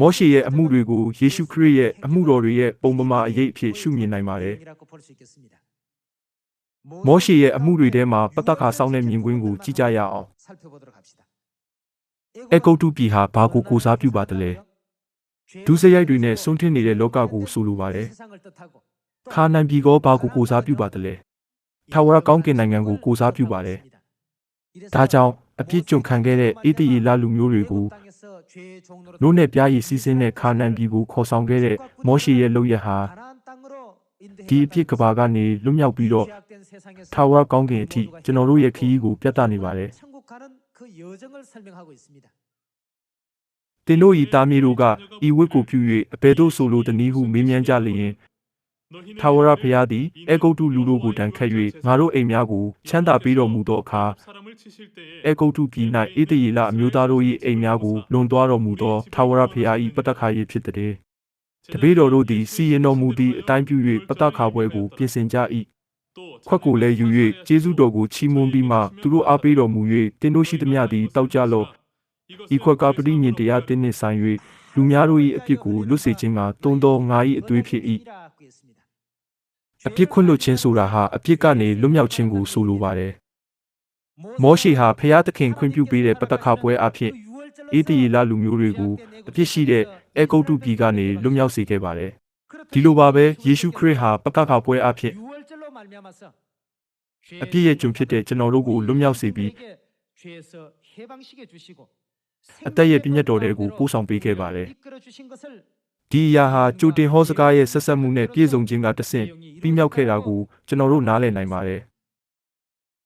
မောရှေရဲ့အမှုတွေကိုယေရှုခရစ်ရဲ့အမှုတော်တွေရဲ့ပုံပမာအရေးအဖြစ်ရှုမြင်နိုင်ပါတယ်။မောရှေရဲ့အမှုတွေထဲမှာပတ္တခါစောင်းတဲ့မြင်ကွင်းကိုကြည့်ကြရအောင်။အေဂုတ်တုပြည်ဟာဘာကိုကိုစားပြုပါသလဲ။ဒုစရိုက်တွေနဲ့ဆုံးထင်းနေတဲ့လောကကိုဆိုလိုပါတယ်။ခါနန်ပြည်ကောဘာကိုကိုစားပြုပါသလဲ။ထာဝရကောင်းကင်နိုင်ငံကိုကိုစားပြုပါတယ်။ဒါကြောင့်အပြစ်ကြုံခံခဲ့တဲ့အေတရီလာလူမျိုးတွေကို နို့နဲ့ပြားရည်စီးစင်းတဲ့ခါနန်ပြည်ကိုခေါ်ဆောင်ခဲ့တဲ့မောရှိရဲ့လုပ်ရဟာဒီအဖြစ်ကဘာကနေလွတ်မြောက်ပြီးတော့ထာဝရကောင်းကင်အထိကျွန်တော်တို့ရဲ့ခရီးကိုပြသနေပါတယ်။တင်တို့ဤသားမျိုးတို့ကဤဝတ်ကိုပြု၍အဘယ်သို့ဆိုလိုတနည်းဟုမေးမြန်းကြလျင် ထာဝရဘုရားသည်အေဂုတ်တုလူတို့ကိုတန်ခတ်၍ငါတို့အိမ်များကိုချမ်းသာပေးတော်မူသောအခါအေဂုတ်တုပြည်၌အေတေယလအမျိုးသားတို့၏အိမ်များကိုလွန်သွားတော်မူသောထာဝရဘုရား၏ပတ္တခါရဖြစ်သည်တပည့်တော်တို့သည်စီရင်တော်မူသည့်အတိုင်းပြု၍ပတ္တခါပွဲကိုပြင်ဆင်ကြ၏ခွက်ကိုလည်းယူ၍ကျေးဇူးတော်ကိုချီးမွမ်းပြီးမှသူတို့အားပေးတော်မူ၍တင်တို့ရှိသမျှသည်တောက်ကြလော့ဤခွက်ကပရိညင်တရားတင်းနှင့်ဆိုင်၍လူများတို့၏အပြစ်ကိုလွတ်စေခြင်းကတုံသောငါ၏အသွေးဖြစ်၏ အပြစ်ခွင့်လွတ်ခြင်းဆိုတာဟာအပြစ်ကနေလွတ်မြောက်ခြင်းကိုဆိုလိုပါတယ်။မောရှိဟာဖျားသခင်ခွင့်ပြုပေးတဲ့ပတခါပွဲအဖြစ်အေးတရီလာလူမျိုးတွေကိုအပြစ်ရှိတဲ့အကုတ်တုပြည်ကနေလွတ်မြောက်စေခဲ့ပါတယ်။ဒီလိုပါပဲယေရှုခရစ်ဟာပတခါပွဲအဖြစ်အပြစ်ရဲ့ကျွန်ဖြစ်တဲ့ကျွန်တော်တို့ကိုလွတ်မြောက်စေပြီးအသက်ရဲ့ပြည့်ညတ်တော်တွေကိုပို့ဆောင်ပေးခဲ့ပါတယ်။ ဒီအရာဟာကြိုတင်ဟောစကားရဲ့ဆက်ဆက်မှုနဲ့ပြည့်စုံခြင်းကတဆင့်ပြီးမြောက်ခဲ့တာကိုကျွန်တော်တို့နားလည်နိုင်ပါတယ်